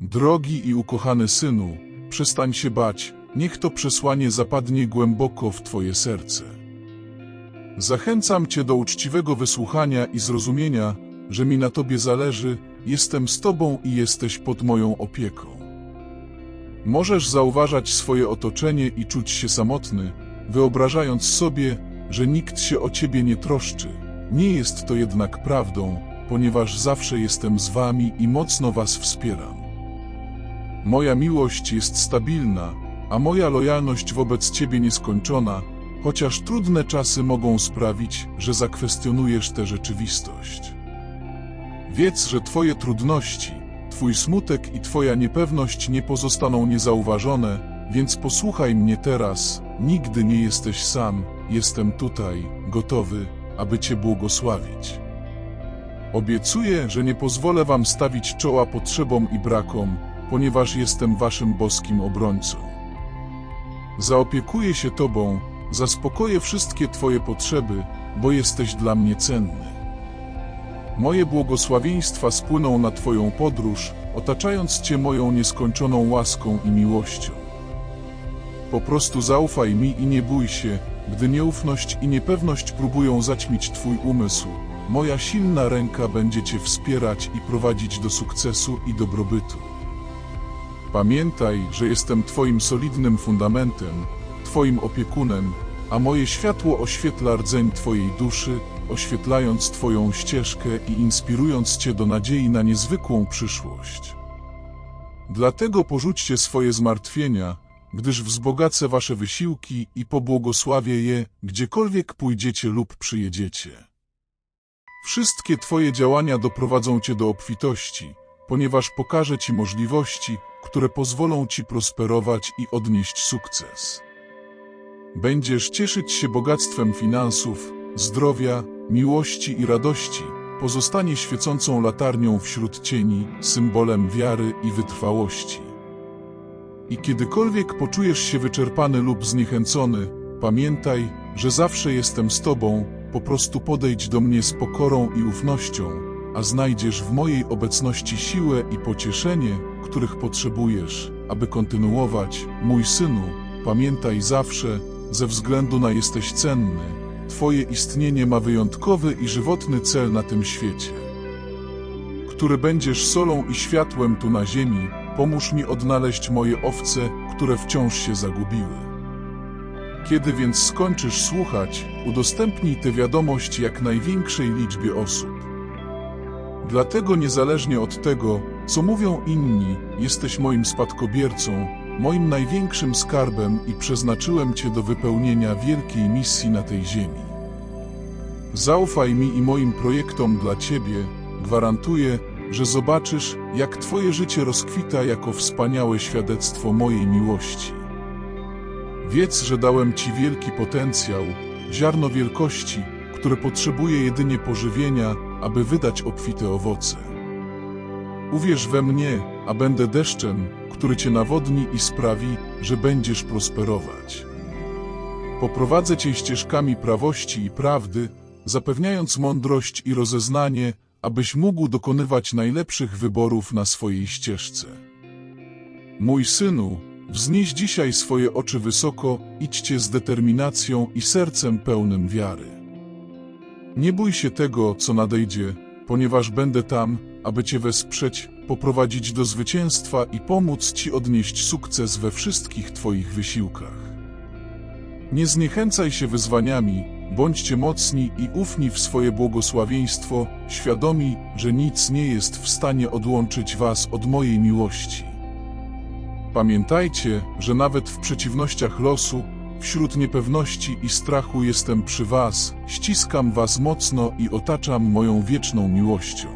Drogi i ukochany synu, przestań się bać, niech to przesłanie zapadnie głęboko w Twoje serce. Zachęcam Cię do uczciwego wysłuchania i zrozumienia, że mi na Tobie zależy, jestem z Tobą i jesteś pod moją opieką. Możesz zauważać swoje otoczenie i czuć się samotny, wyobrażając sobie, że nikt się o Ciebie nie troszczy. Nie jest to jednak prawdą, ponieważ zawsze jestem z Wami i mocno Was wspieram. Moja miłość jest stabilna, a moja lojalność wobec Ciebie nieskończona, chociaż trudne czasy mogą sprawić, że zakwestionujesz tę rzeczywistość. Wiedz, że Twoje trudności, Twój smutek i Twoja niepewność nie pozostaną niezauważone, więc posłuchaj mnie teraz, nigdy nie jesteś sam, jestem tutaj, gotowy, aby Cię błogosławić. Obiecuję, że nie pozwolę Wam stawić czoła potrzebom i brakom, ponieważ jestem Waszym boskim obrońcą. Zaopiekuję się Tobą, zaspokoję wszystkie Twoje potrzeby, bo jesteś dla mnie cenny. Moje błogosławieństwa spłyną na Twoją podróż, otaczając Cię moją nieskończoną łaską i miłością. Po prostu zaufaj mi i nie bój się, gdy nieufność i niepewność próbują zaćmić Twój umysł. Moja silna ręka będzie Cię wspierać i prowadzić do sukcesu i dobrobytu. Pamiętaj, że jestem Twoim solidnym fundamentem, Twoim opiekunem, a moje światło oświetla rdzeń Twojej duszy, oświetlając Twoją ścieżkę i inspirując Cię do nadziei na niezwykłą przyszłość. Dlatego porzućcie swoje zmartwienia, gdyż wzbogacę Wasze wysiłki i pobłogosławię je, gdziekolwiek pójdziecie lub przyjedziecie. Wszystkie Twoje działania doprowadzą Cię do obfitości, ponieważ pokażę Ci możliwości, które pozwolą Ci prosperować i odnieść sukces. Będziesz cieszyć się bogactwem finansów, zdrowia, miłości i radości. Pozostanie świecącą latarnią wśród cieni, symbolem wiary i wytrwałości. I kiedykolwiek poczujesz się wyczerpany lub zniechęcony, pamiętaj, że zawsze jestem z Tobą, po prostu podejdź do mnie z pokorą i ufnością, a znajdziesz w mojej obecności siłę i pocieszenie, których potrzebujesz, aby kontynuować. Mój synu, pamiętaj zawsze, ze względu na jesteś cenny, Twoje istnienie ma wyjątkowy i żywotny cel na tym świecie, który będziesz solą i światłem tu na ziemi, pomóż mi odnaleźć moje owce, które wciąż się zagubiły. Kiedy więc skończysz słuchać, udostępnij tę wiadomość jak największej liczbie osób. Dlatego niezależnie od tego, co mówią inni, jesteś moim spadkobiercą, moim największym skarbem i przeznaczyłem Cię do wypełnienia wielkiej misji na tej ziemi. Zaufaj mi i moim projektom dla Ciebie, gwarantuję, że zobaczysz, jak Twoje życie rozkwita jako wspaniałe świadectwo mojej miłości. Wiedz, że dałem Ci wielki potencjał, ziarno wielkości, które potrzebuje jedynie pożywienia, aby wydać obfite owoce. Uwierz we mnie, a będę deszczem, który Cię nawodni i sprawi, że będziesz prosperować. Poprowadzę Cię ścieżkami prawości i prawdy, zapewniając mądrość i rozeznanie, abyś mógł dokonywać najlepszych wyborów na swojej ścieżce. Mój synu, wznieś dzisiaj swoje oczy wysoko, idźcie z determinacją i sercem pełnym wiary. Nie bój się tego, co nadejdzie, ponieważ będę tam, aby Cię wesprzeć, poprowadzić do zwycięstwa i pomóc Ci odnieść sukces we wszystkich Twoich wysiłkach. Nie zniechęcaj się wyzwaniami, bądźcie mocni i ufni w swoje błogosławieństwo, świadomi, że nic nie jest w stanie odłączyć Was od mojej miłości. Pamiętajcie, że nawet w przeciwnościach losu, wśród niepewności i strachu jestem przy Was, ściskam Was mocno i otaczam moją wieczną miłością.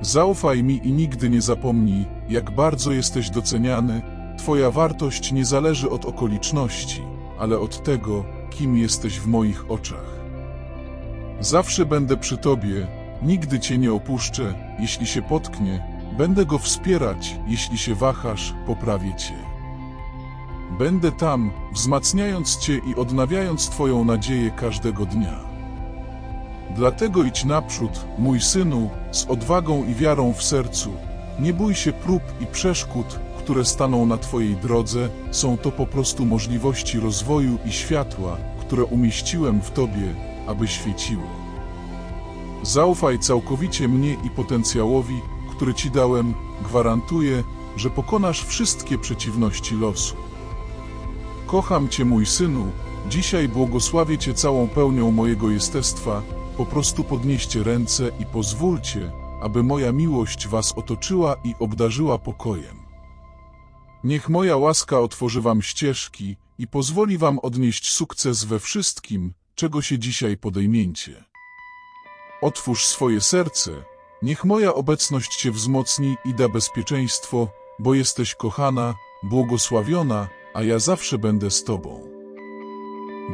Zaufaj mi i nigdy nie zapomnij, jak bardzo jesteś doceniany, Twoja wartość nie zależy od okoliczności, ale od tego, kim jesteś w moich oczach. Zawsze będę przy Tobie, nigdy Cię nie opuszczę, jeśli się potknie, będę go wspierać, jeśli się wahasz, poprawię Cię. Będę tam, wzmacniając Cię i odnawiając Twoją nadzieję każdego dnia. Dlatego idź naprzód, mój synu, z odwagą i wiarą w sercu, Nie bój się prób i przeszkód, które staną na Twojej drodze, są to po prostu możliwości rozwoju i światła, które umieściłem w Tobie, aby świeciło. Zaufaj całkowicie mnie i potencjałowi, który Ci dałem, gwarantuję, że pokonasz wszystkie przeciwności losu. Kocham Cię, mój synu, dzisiaj błogosławię Cię całą pełnią mojego jestestwa, po prostu podnieście ręce i pozwólcie, aby moja miłość Was otoczyła i obdarzyła pokojem. Niech moja łaska otworzy Wam ścieżki i pozwoli Wam odnieść sukces we wszystkim, czego się dzisiaj podejmiecie. Otwórz swoje serce, niech moja obecność Cię wzmocni i da bezpieczeństwo, bo jesteś kochana, błogosławiona, a ja zawsze będę z Tobą.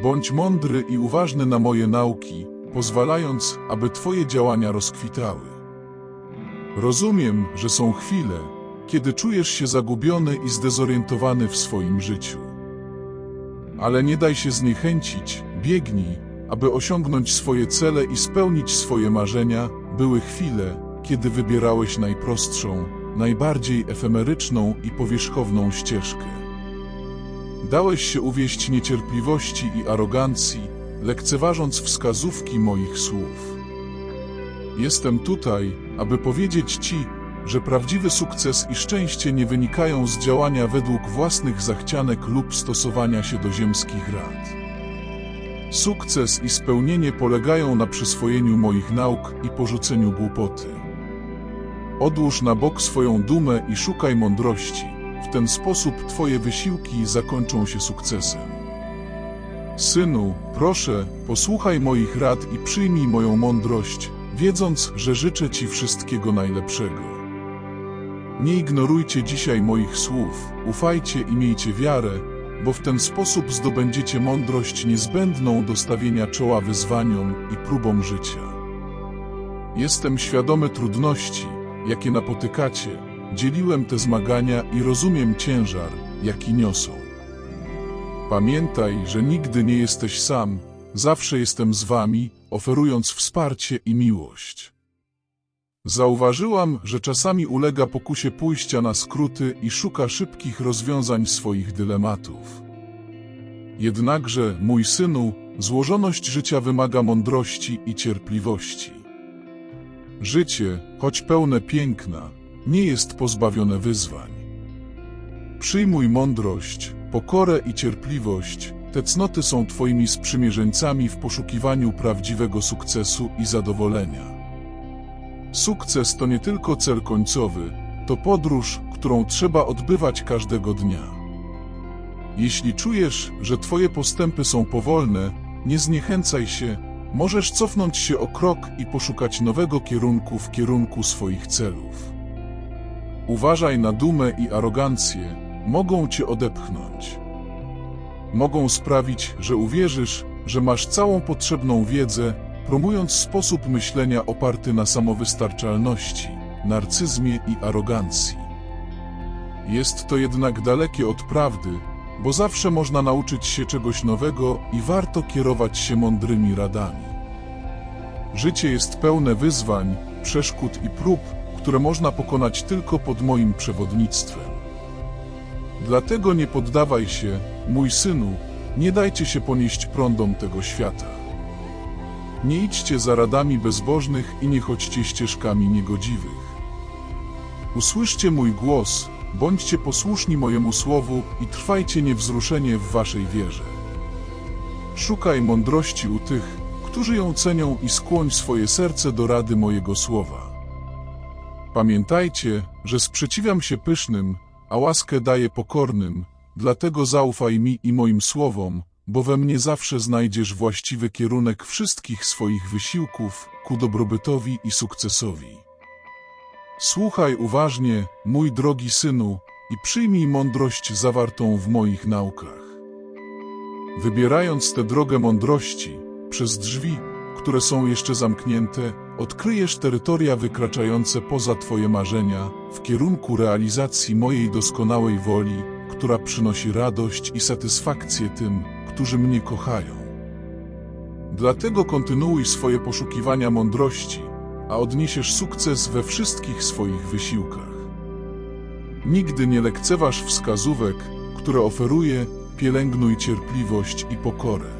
Bądź mądry i uważny na moje nauki, pozwalając, aby Twoje działania rozkwitały. Rozumiem, że są chwile, kiedy czujesz się zagubiony i zdezorientowany w swoim życiu. Ale nie daj się zniechęcić, biegnij, aby osiągnąć swoje cele i spełnić swoje marzenia. Były chwile, kiedy wybierałeś najprostszą, najbardziej efemeryczną i powierzchowną ścieżkę. Dałeś się uwieść niecierpliwości i arogancji, lekceważąc wskazówki moich słów. Jestem tutaj, aby powiedzieć Ci, że prawdziwy sukces i szczęście nie wynikają z działania według własnych zachcianek lub stosowania się do ziemskich rad. Sukces i spełnienie polegają na przyswojeniu moich nauk i porzuceniu głupoty. Odłóż na bok swoją dumę i szukaj mądrości. W ten sposób Twoje wysiłki zakończą się sukcesem. Synu, proszę, posłuchaj moich rad i przyjmij moją mądrość, wiedząc, że życzę Ci wszystkiego najlepszego. Nie ignorujcie dzisiaj moich słów, ufajcie i miejcie wiarę, bo w ten sposób zdobędziecie mądrość niezbędną do stawienia czoła wyzwaniom i próbom życia. Jestem świadomy trudności, jakie napotykacie, dzieliłem te zmagania i rozumiem ciężar, jaki niosą. Pamiętaj, że nigdy nie jesteś sam, zawsze jestem z wami, oferując wsparcie i miłość. Zauważyłam, że czasami ulega pokusie pójścia na skróty i szuka szybkich rozwiązań swoich dylematów. Jednakże, mój synu, złożoność życia wymaga mądrości i cierpliwości. Życie, choć pełne piękna, nie jest pozbawione wyzwań. Przyjmuj mądrość, pokorę i cierpliwość, te cnoty są Twoimi sprzymierzeńcami w poszukiwaniu prawdziwego sukcesu i zadowolenia. Sukces to nie tylko cel końcowy, to podróż, którą trzeba odbywać każdego dnia. Jeśli czujesz, że Twoje postępy są powolne, nie zniechęcaj się, możesz cofnąć się o krok i poszukać nowego kierunku w kierunku swoich celów. Uważaj na dumę i arogancję, mogą Cię odepchnąć. Mogą sprawić, że uwierzysz, że masz całą potrzebną wiedzę, promując sposób myślenia oparty na samowystarczalności, narcyzmie i arogancji. Jest to jednak dalekie od prawdy, bo zawsze można nauczyć się czegoś nowego i warto kierować się mądrymi radami. Życie jest pełne wyzwań, przeszkód i prób, które można pokonać tylko pod moim przewodnictwem. Dlatego nie poddawaj się, mój synu, nie dajcie się ponieść prądom tego świata. Nie idźcie za radami bezbożnych i nie chodźcie ścieżkami niegodziwych. Usłyszcie mój głos, bądźcie posłuszni mojemu słowu i trwajcie niewzruszenie w waszej wierze. Szukaj mądrości u tych, którzy ją cenią i skłoń swoje serce do rady mojego słowa. Pamiętajcie, że sprzeciwiam się pysznym, a łaskę daję pokornym, dlatego zaufaj mi i moim słowom, bo we mnie zawsze znajdziesz właściwy kierunek wszystkich swoich wysiłków ku dobrobytowi i sukcesowi. Słuchaj uważnie, mój drogi synu, i przyjmij mądrość zawartą w moich naukach. Wybierając tę drogę mądrości, przez drzwi, które są jeszcze zamknięte, odkryjesz terytoria wykraczające poza Twoje marzenia, w kierunku realizacji mojej doskonałej woli, która przynosi radość i satysfakcję tym, którzy mnie kochają. Dlatego kontynuuj swoje poszukiwania mądrości, a odniesiesz sukces we wszystkich swoich wysiłkach. Nigdy nie lekceważ wskazówek, które oferuje, pielęgnuj cierpliwość i pokorę.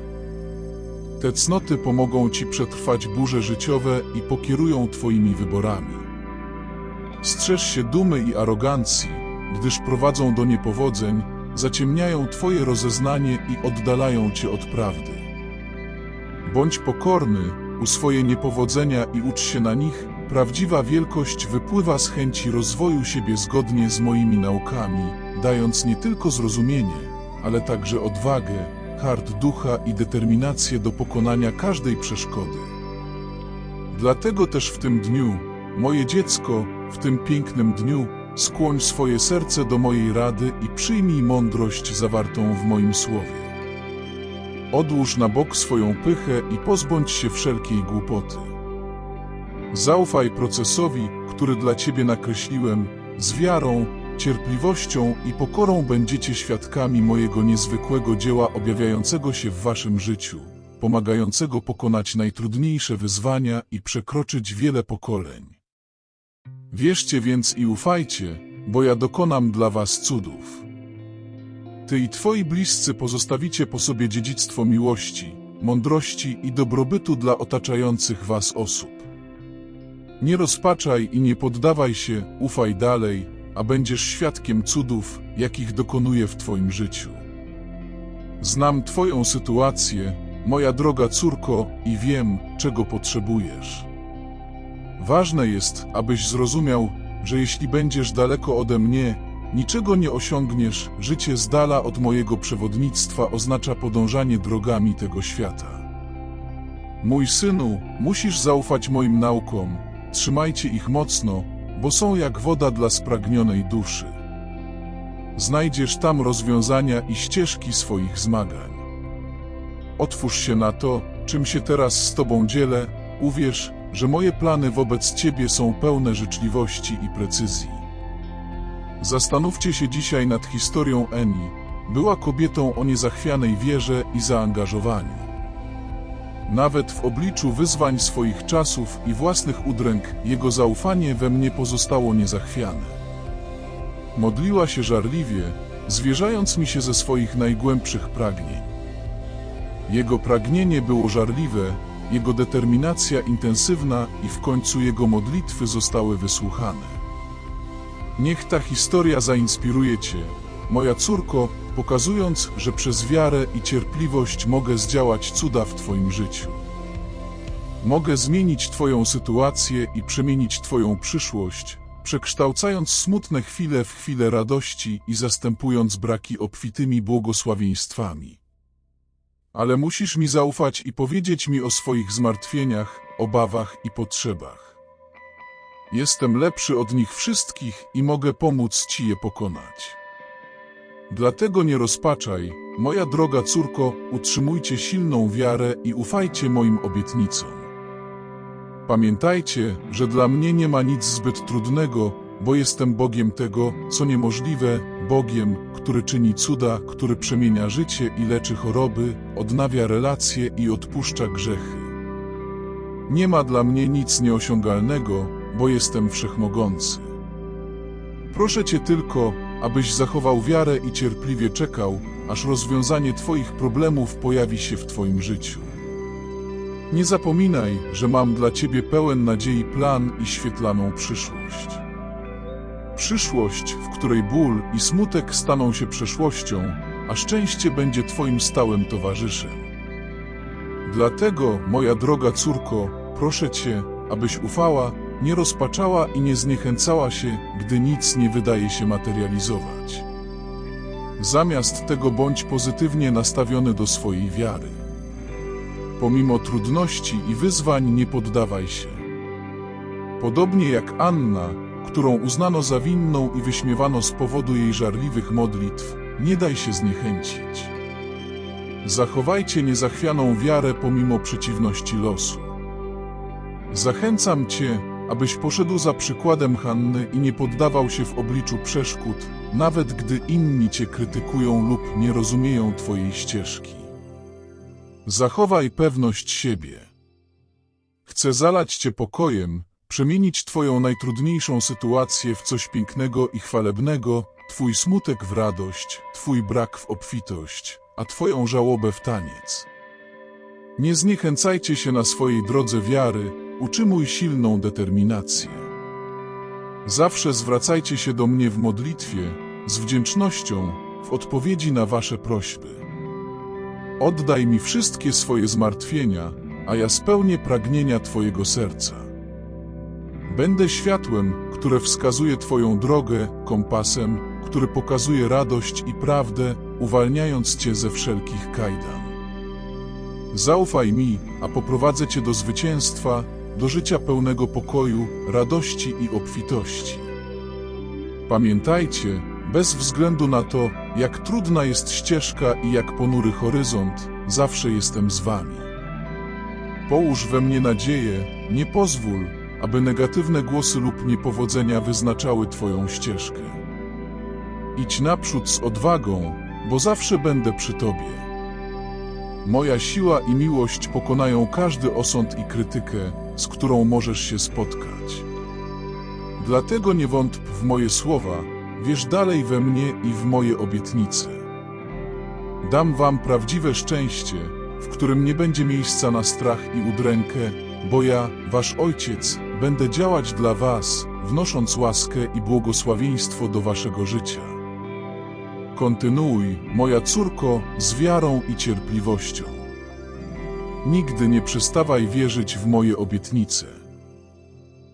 Te cnoty pomogą Ci przetrwać burze życiowe i pokierują Twoimi wyborami. Strzeż się dumy i arogancji, gdyż prowadzą do niepowodzeń, zaciemniają Twoje rozeznanie i oddalają Cię od prawdy. Bądź pokorny, u swoje niepowodzenia i ucz się na nich, prawdziwa wielkość wypływa z chęci rozwoju siebie zgodnie z moimi naukami, dając nie tylko zrozumienie, ale także odwagę, hart ducha i determinację do pokonania każdej przeszkody. Dlatego też w tym dniu, moje dziecko, w tym pięknym dniu, skłoń swoje serce do mojej rady i przyjmij mądrość zawartą w moim słowie. Odłóż na bok swoją pychę i pozbądź się wszelkiej głupoty. Zaufaj procesowi, który dla Ciebie nakreśliłem, z wiarą, cierpliwością i pokorą będziecie świadkami mojego niezwykłego dzieła objawiającego się w Waszym życiu, pomagającego pokonać najtrudniejsze wyzwania i przekroczyć wiele pokoleń. Wierzcie więc i ufajcie, bo ja dokonam dla Was cudów. Ty i Twoi bliscy pozostawicie po sobie dziedzictwo miłości, mądrości i dobrobytu dla otaczających Was osób. Nie rozpaczaj i nie poddawaj się, ufaj dalej, a będziesz świadkiem cudów, jakich dokonuję w Twoim życiu. Znam Twoją sytuację, moja droga córko, i wiem, czego potrzebujesz. Ważne jest, abyś zrozumiał, że jeśli będziesz daleko ode mnie, niczego nie osiągniesz, życie z dala od mojego przewodnictwa oznacza podążanie drogami tego świata. Mój synu, musisz zaufać moim naukom, trzymajcie ich mocno, bo są jak woda dla spragnionej duszy. Znajdziesz tam rozwiązania i ścieżki swoich zmagań. Otwórz się na to, czym się teraz z Tobą dzielę, uwierz, że moje plany wobec Ciebie są pełne życzliwości i precyzji. Zastanówcie się dzisiaj nad historią Eni. Była kobietą o niezachwianej wierze i zaangażowaniu. Nawet w obliczu wyzwań swoich czasów i własnych udręk, jego zaufanie we mnie pozostało niezachwiane. Modliła się żarliwie, zwierzając mi się ze swoich najgłębszych pragnień. Jego pragnienie było żarliwe, jego determinacja intensywna i w końcu jego modlitwy zostały wysłuchane. Niech ta historia zainspiruje Cię, moja córko, pokazując, że przez wiarę i cierpliwość mogę zdziałać cuda w Twoim życiu. Mogę zmienić Twoją sytuację i przemienić Twoją przyszłość, przekształcając smutne chwile w chwile radości i zastępując braki obfitymi błogosławieństwami. Ale musisz mi zaufać i powiedzieć mi o swoich zmartwieniach, obawach i potrzebach. Jestem lepszy od nich wszystkich i mogę pomóc Ci je pokonać. Dlatego nie rozpaczaj, moja droga córko, utrzymujcie silną wiarę i ufajcie moim obietnicom. Pamiętajcie, że dla mnie nie ma nic zbyt trudnego, bo jestem Bogiem tego, co niemożliwe, Bogiem, który czyni cuda, który przemienia życie i leczy choroby, odnawia relacje i odpuszcza grzechy. Nie ma dla mnie nic nieosiągalnego, bo jestem wszechmogący. Proszę Cię tylko, abyś zachował wiarę i cierpliwie czekał, aż rozwiązanie Twoich problemów pojawi się w Twoim życiu. Nie zapominaj, że mam dla Ciebie pełen nadziei plan i świetlaną przyszłość. Przyszłość, w której ból i smutek staną się przeszłością, a szczęście będzie Twoim stałym towarzyszem. Dlatego, moja droga córko, proszę Cię, abyś ufała, nie rozpaczała i nie zniechęcała się, gdy nic nie wydaje się materializować. Zamiast tego bądź pozytywnie nastawiony do swojej wiary. Pomimo trudności i wyzwań nie poddawaj się. Podobnie jak Anna, którą uznano za winną i wyśmiewano z powodu jej żarliwych modlitw, nie daj się zniechęcić. Zachowajcie niezachwianą wiarę pomimo przeciwności losu. Zachęcam Cię, abyś poszedł za przykładem Hanny i nie poddawał się w obliczu przeszkód, nawet gdy inni Cię krytykują lub nie rozumieją Twojej ścieżki. Zachowaj pewność siebie. Chcę zalać Cię pokojem, przemienić Twoją najtrudniejszą sytuację w coś pięknego i chwalebnego, Twój smutek w radość, Twój brak w obfitość, a Twoją żałobę w taniec. Nie zniechęcajcie się na swojej drodze wiary, utrzymuj silną determinację. Zawsze zwracajcie się do mnie w modlitwie, z wdzięcznością, w odpowiedzi na wasze prośby. Oddaj mi wszystkie swoje zmartwienia, a ja spełnię pragnienia Twojego serca. Będę światłem, które wskazuje Twoją drogę, kompasem, który pokazuje radość i prawdę, uwalniając Cię ze wszelkich kajdan. Zaufaj mi, a poprowadzę Cię do zwycięstwa, do życia pełnego pokoju, radości i obfitości. Pamiętajcie, bez względu na to, jak trudna jest ścieżka i jak ponury horyzont, zawsze jestem z Wami. Połóż we mnie nadzieję, nie pozwól, aby negatywne głosy lub niepowodzenia wyznaczały Twoją ścieżkę. Idź naprzód z odwagą, bo zawsze będę przy Tobie. Moja siła i miłość pokonają każdy osąd i krytykę, z którą możesz się spotkać. Dlatego nie wątp w moje słowa, wierz dalej we mnie i w moje obietnice. Dam wam prawdziwe szczęście, w którym nie będzie miejsca na strach i udrękę, bo ja, wasz ojciec, będę działać dla was, wnosząc łaskę i błogosławieństwo do waszego życia. Kontynuuj, moja córko, z wiarą i cierpliwością. Nigdy nie przestawaj wierzyć w moje obietnice.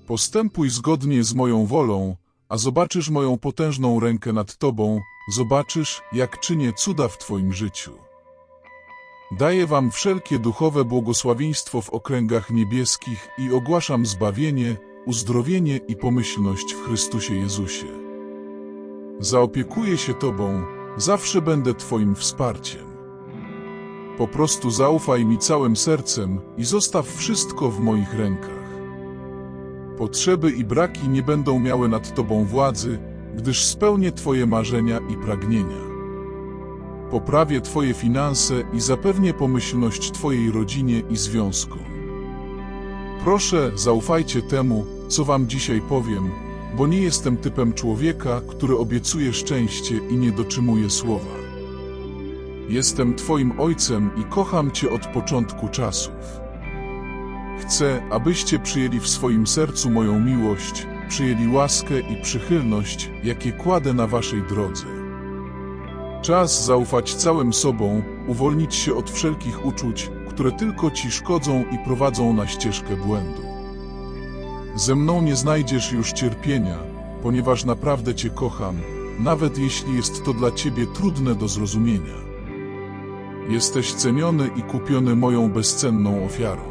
Postępuj zgodnie z moją wolą, a zobaczysz moją potężną rękę nad tobą, zobaczysz, jak czynię cuda w twoim życiu. Daję wam wszelkie duchowe błogosławieństwo w okręgach niebieskich i ogłaszam zbawienie, uzdrowienie i pomyślność w Chrystusie Jezusie. Zaopiekuję się tobą, zawsze będę twoim wsparciem. Po prostu zaufaj mi całym sercem i zostaw wszystko w moich rękach. Potrzeby i braki nie będą miały nad Tobą władzy, gdyż spełnię Twoje marzenia i pragnienia. Poprawię Twoje finanse i zapewnię pomyślność Twojej rodzinie i związkom. Proszę, zaufajcie temu, co Wam dzisiaj powiem, bo nie jestem typem człowieka, który obiecuje szczęście i nie dotrzymuje słowa. Jestem Twoim ojcem i kocham Cię od początku czasów. Chcę, abyście przyjęli w swoim sercu moją miłość, przyjęli łaskę i przychylność, jakie kładę na waszej drodze. Czas zaufać całym sobą, uwolnić się od wszelkich uczuć, które tylko ci szkodzą i prowadzą na ścieżkę błędu. Ze mną nie znajdziesz już cierpienia, ponieważ naprawdę Cię kocham, nawet jeśli jest to dla Ciebie trudne do zrozumienia. Jesteś ceniony i kupiony moją bezcenną ofiarą.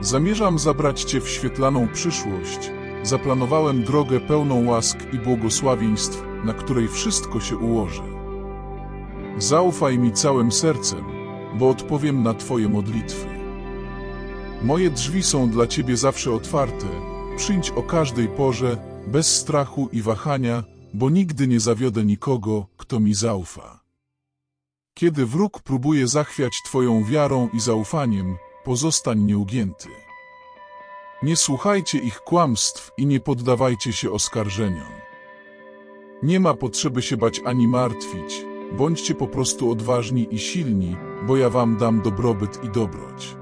Zamierzam zabrać Cię w świetlaną przyszłość. Zaplanowałem drogę pełną łask i błogosławieństw, na której wszystko się ułoży. Zaufaj mi całym sercem, bo odpowiem na Twoje modlitwy. Moje drzwi są dla Ciebie zawsze otwarte. Przyjdź o każdej porze, bez strachu i wahania, bo nigdy nie zawiodę nikogo, kto mi zaufa. Kiedy wróg próbuje zachwiać Twoją wiarą i zaufaniem, pozostań nieugięty. Nie słuchajcie ich kłamstw i nie poddawajcie się oskarżeniom. Nie ma potrzeby się bać ani martwić, bądźcie po prostu odważni i silni, bo ja wam dam dobrobyt i dobroć.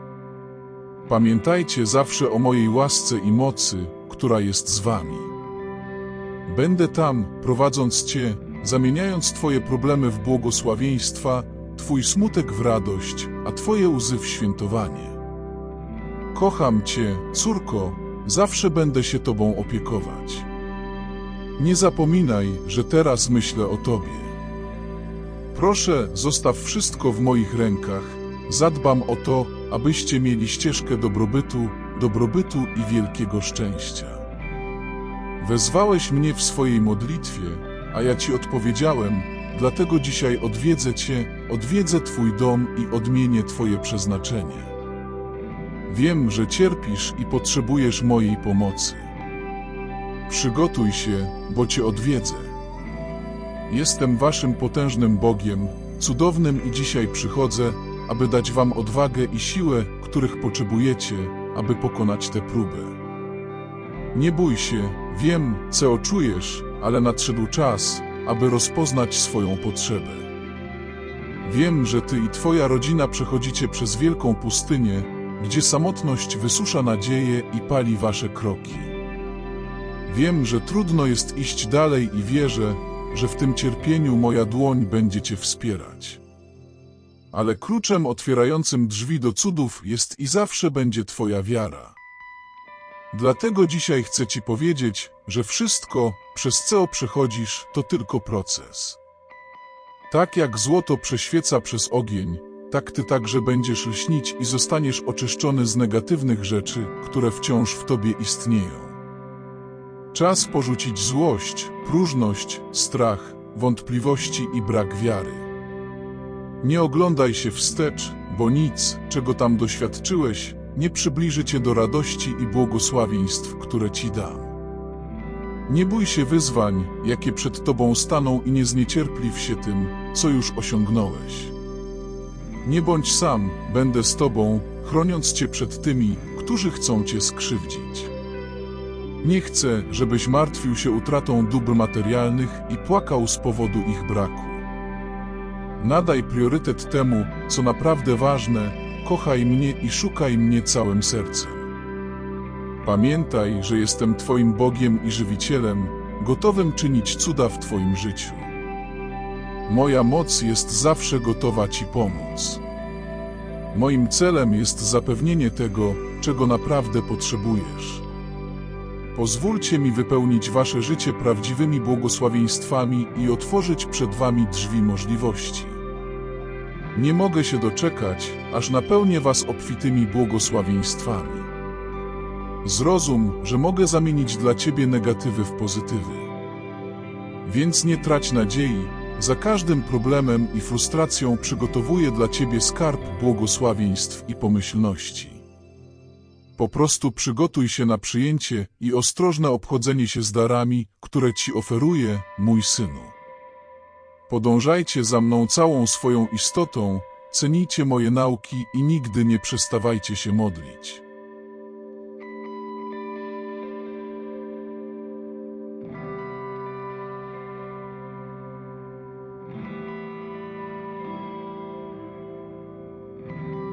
Pamiętajcie zawsze o mojej łasce i mocy, która jest z wami. Będę tam, prowadząc cię, zamieniając twoje problemy w błogosławieństwa, twój smutek w radość, a twoje łzy w świętowanie. Kocham Cię, córko, zawsze będę się Tobą opiekować. Nie zapominaj, że teraz myślę o Tobie. Proszę, zostaw wszystko w moich rękach, zadbam o to, abyście mieli ścieżkę dobrobytu, dobrobytu i wielkiego szczęścia. Wezwałeś mnie w swojej modlitwie, a ja Ci odpowiedziałem, dlatego dzisiaj odwiedzę Cię, odwiedzę Twój dom i odmienię Twoje przeznaczenie. Wiem, że cierpisz i potrzebujesz mojej pomocy. Przygotuj się, bo Cię odwiedzę. Jestem Waszym potężnym Bogiem, cudownym i dzisiaj przychodzę, aby dać Wam odwagę i siłę, których potrzebujecie, aby pokonać tę próbę. Nie bój się, wiem, co czujesz, ale nadszedł czas, aby rozpoznać swoją potrzebę. Wiem, że ty i twoja rodzina przechodzicie przez wielką pustynię, gdzie samotność wysusza nadzieję i pali wasze kroki. Wiem, że trudno jest iść dalej i wierzę, że w tym cierpieniu moja dłoń będzie cię wspierać. Ale kluczem otwierającym drzwi do cudów jest i zawsze będzie twoja wiara. Dlatego dzisiaj chcę ci powiedzieć, że wszystko, przez co przechodzisz, to tylko proces. Tak jak złoto prześwieca przez ogień, tak ty także będziesz lśnić i zostaniesz oczyszczony z negatywnych rzeczy, które wciąż w tobie istnieją. Czas porzucić złość, próżność, strach, wątpliwości i brak wiary. Nie oglądaj się wstecz, bo nic, czego tam doświadczyłeś, nie przybliży cię do radości i błogosławieństw, które ci dam. Nie bój się wyzwań, jakie przed tobą staną i nie zniecierpliw się tym, co już osiągnąłeś. Nie bądź sam, będę z tobą, chroniąc cię przed tymi, którzy chcą cię skrzywdzić. Nie chcę, żebyś martwił się utratą dóbr materialnych i płakał z powodu ich braku. Nadaj priorytet temu, co naprawdę ważne, kochaj mnie i szukaj mnie całym sercem. Pamiętaj, że jestem Twoim Bogiem i żywicielem, gotowym czynić cuda w Twoim życiu. Moja moc jest zawsze gotowa Ci pomóc. Moim celem jest zapewnienie tego, czego naprawdę potrzebujesz. Pozwólcie mi wypełnić Wasze życie prawdziwymi błogosławieństwami i otworzyć przed Wami drzwi możliwości. Nie mogę się doczekać, aż napełnię Was obfitymi błogosławieństwami. Zrozum, że mogę zamienić dla Ciebie negatywy w pozytywy. Więc nie trać nadziei, za każdym problemem i frustracją przygotowuję dla Ciebie skarb błogosławieństw i pomyślności. Po prostu przygotuj się na przyjęcie i ostrożne obchodzenie się z darami, które Ci oferuję, mój synu. Podążajcie za mną całą swoją istotą, cenijcie moje nauki i nigdy nie przestawajcie się modlić.